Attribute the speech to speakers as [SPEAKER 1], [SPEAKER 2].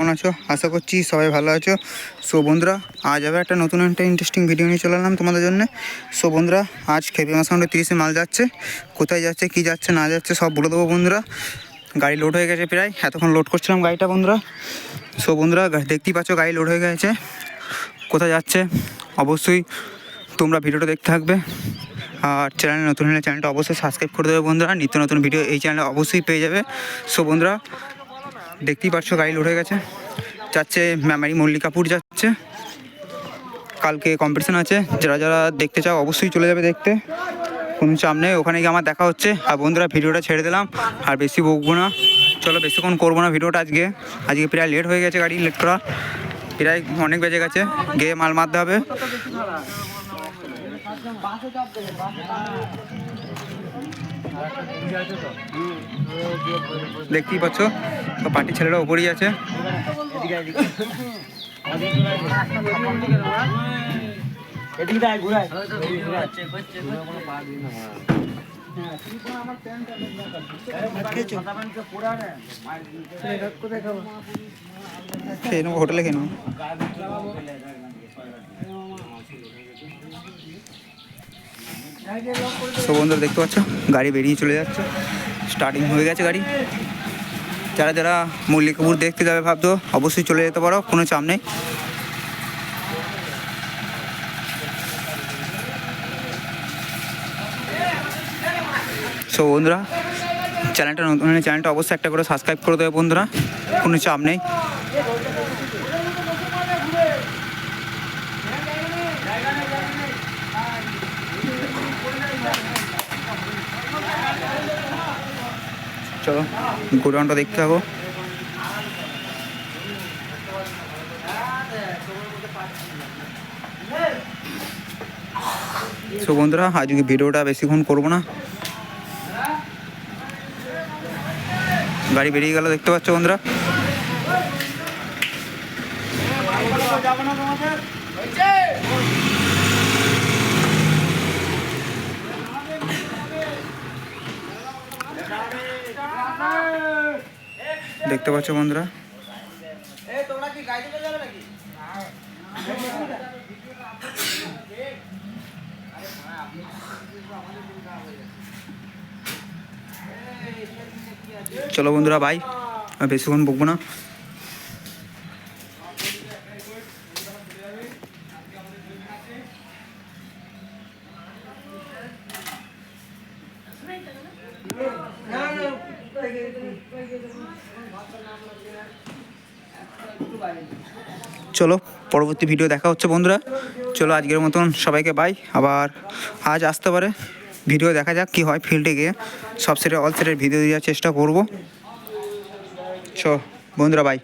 [SPEAKER 1] কেমন আছো? আশা করছি সবাই ভালো আছো। সো বন্ধুরা, আজ আবার একটা নতুন একটা ইন্টারেস্টিং ভিডিও নিয়ে চলে এলাম তোমাদের জন্য। সো বন্ধুরা, আজ খেপি মাসাউন্ডে তিরিশে মাল যাচ্ছে। কোথায় যাচ্ছে, কি যাচ্ছে, না যাচ্ছে, সব বলে দেবো বন্ধুরা। গাড়ি লোড হয়ে গেছে প্রায়, এতক্ষণ লোড করছিলাম গাড়িটা বন্ধুরা। সো বন্ধুরা দেখতেই পাচ্ছ গাড়ি লোড হয়ে গেছে। কোথায় যাচ্ছে? অবশ্যই তোমরা ভিডিওটা দেখতে থাকবে। আর চ্যানেল নতুন হলে চ্যানেলটা অবশ্যই সাবস্ক্রাইব করে দেবে বন্ধুরা। নিত্য নতুন ভিডিও এই চ্যানেলে অবশ্যই পেয়ে যাবে। সো বন্ধুরা দেখতেই পাচ্ছ গাড়ি লোড হয়ে গেছে। যাচ্ছে মেমারি মল্লিকাপুর যাচ্ছে। কালকে কম্পিটিশন আছে। যারা যারা দেখতে চাও অবশ্যই চলে যাবে দেখতে। কোনো চাপ নেই। ওখানে গিয়ে আমার দেখা হচ্ছে। আর বন্ধুরা, ভিডিওটা ছেড়ে দিলাম। আর বেশি বকবো না। চলো বেশিক্ষণ করব না ভিডিওটা আজকে। আজকে প্রায় লেট হয়ে গেছে গাড়ি লেট করা। প্রায় অনেক বেজে গেছে। গিয়ে মাল মারতে হবে। দেখতেই পাচ্ছ তো পার্টির ছেলেরা ওপরেই আছে। খেয়ে নেব হোটেলে খেয়ে তো বন্ধুরা দেখতে পাচ্ছ, গাড়ি বেরিয়ে চলে যাচ্ছে। স্টার্টিং হয়ে গেছে গাড়ি। যারা যারা মল্লিকাপুর দেখতে যাবে ভাবতো অবশ্যই চলে যেতে পারো, কোনো চাপ নেই। সো বন্ধুরা, চ্যানেলটা নতুন চ্যানেলটা অবশ্যই একটা করে সাবস্ক্রাইব করে দেবে বন্ধুরা, কোনো চাপ নেই। চলো, গোডাউনটা দেখতে থাকো। সো বন্ধুরা, আজকে ভিডিওটা বেশিক্ষণ করব না। গাড়ি বেরিয়ে গেল, দেখতে পাচ্ছ বন্ধুরা? দেখতে পাচ্ছ বন্ধুরা? চলো বন্ধুরা ভাই আর বেশিক্ষণ বকবো না। চলো, পরবর্তী ভিডিও দেখা হচ্ছে বন্ধুরা। চলো আজকের মতন সবাইকে বাই আবার আজ আসতে পারে। ভিডিও দেখা যাক কি হয় ফিল্ডে গিয়ে। সব সেটের অল সেটের ভিডিও দেওয়ার চেষ্টা করব। চ বন্ধুরা বাই